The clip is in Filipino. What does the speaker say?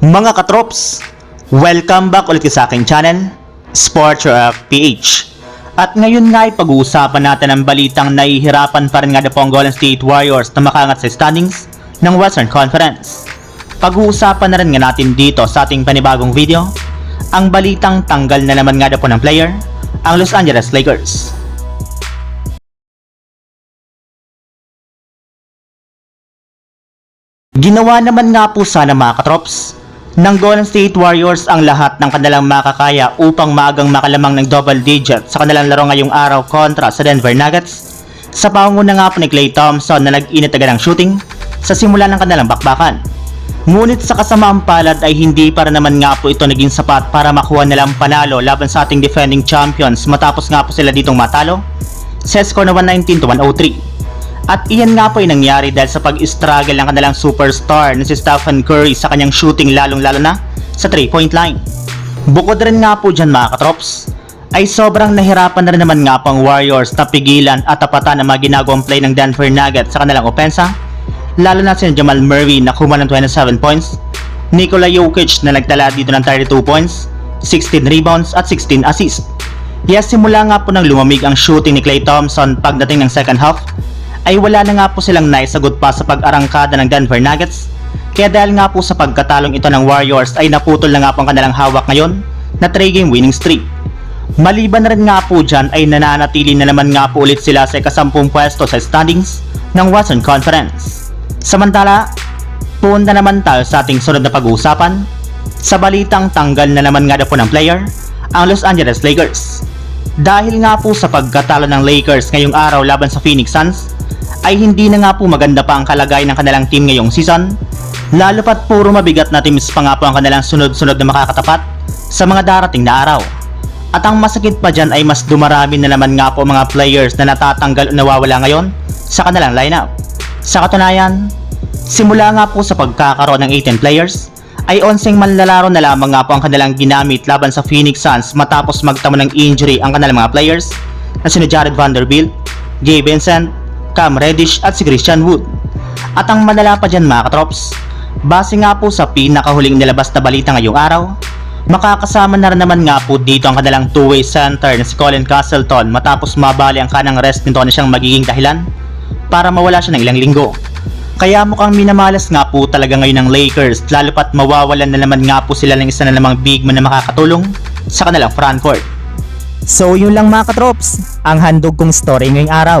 Mga katrops, welcome back ulit sa aking channel, Sports PH. At ngayon nga ay pag-uusapan natin ang balitang nahihirapan pa rin nga na po Golden State Warriors na makangat sa standings ng Western Conference. Pag-uusapan na rin nga natin dito sa ating panibagong video, ang balitang tanggal na naman nga na po ng player, ang Los Angeles Lakers. Ginawa naman nga po sana mga katrops ng Golden State Warriors ang lahat ng kanilang makakaya upang maagang makalamang ng double digit sa kanilang laro ngayong araw kontra sa Denver Nuggets sa pangunguna nga po ni Klay Thompson na nag-init ng shooting sa simula ng kanilang bakbakan. Ngunit sa kasamaang palad ay hindi para naman nga po ito naging sapat para makuha nilang panalo laban sa ating defending champions matapos nga po sila ditong matalo sa score na 119 to 103. At iyan nga po ay nangyari dahil sa pag-struggle ng kanilang superstar na si Stephen Curry sa kanyang shooting lalong-lalo na sa 3-point line. Bukod rin nga po dyan mga katrops, ay sobrang nahirapan na rin naman nga po ang Warriors na pigilan at tapatan ang mga ginagawang play ng Denver Nuggets sa kanilang opensa, lalo na si Jamal Murray na kumuha ng 27 points, Nikola Jokic na nagtala dito ng 32 points, 16 rebounds at 16 assists. Yes, simula nga po nang lumamig ang shooting ni Klay Thompson pagdating ng second half, ay wala na nga po silang naisagot pa sa pag-arangkada ng Denver Nuggets. Kaya dahil nga po sa pagkatalong ito ng Warriors ay naputol na nga po ang kanilang hawak ngayon na 3 game winning streak. Maliban na rin nga po dyan ay nananatili na naman nga po ulit sila sa ikasampung pwesto sa standings ng Western Conference. Samantala, punta naman tayo sa ating sunod na pag-uusapan sa balitang tanggal na naman nga na po ng player ang Los Angeles Lakers. Dahil nga po sa pagkatalo ng Lakers ngayong araw laban sa Phoenix Suns, ay hindi na nga po maganda pa ang kalagayan ng kanilang team ngayong season, lalo pat puro mabigat na teams pa nga po ang kanilang sunod-sunod na makakatapat sa mga darating na araw. At ang masakit pa dyan ay mas dumarami na naman nga po mga players na natatanggal o nawawala ngayon sa kanilang lineup. Sa katunayan, simula nga po sa pagkakaroon ng 18 players, ay onseng manlalaro na lamang nga po ang kanilang ginamit laban sa Phoenix Suns matapos magtamo ng injury ang kanilang mga players na sina Jared Vanderbilt, Gabe Vincent, Cam Reddish at si Christian Wood. At ang malala pa dyan mga katrops, base nga po sa pinakahuling nilabas na balita ngayong araw, makakasama na rin naman nga po dito ang kanilang two-way center na si Colin Castleton matapos mabali ang kanang rest nito na siyang magiging dahilan para mawala siya ng ilang linggo. Kaya mukhang minamalas nga po talaga ngayon ng Lakers lalo pat mawawalan na naman nga po sila ng isa na namang big man na makakatulong sa kanilang frontcourt. So yun lang mga katrops, ang handog kong story ngayong araw.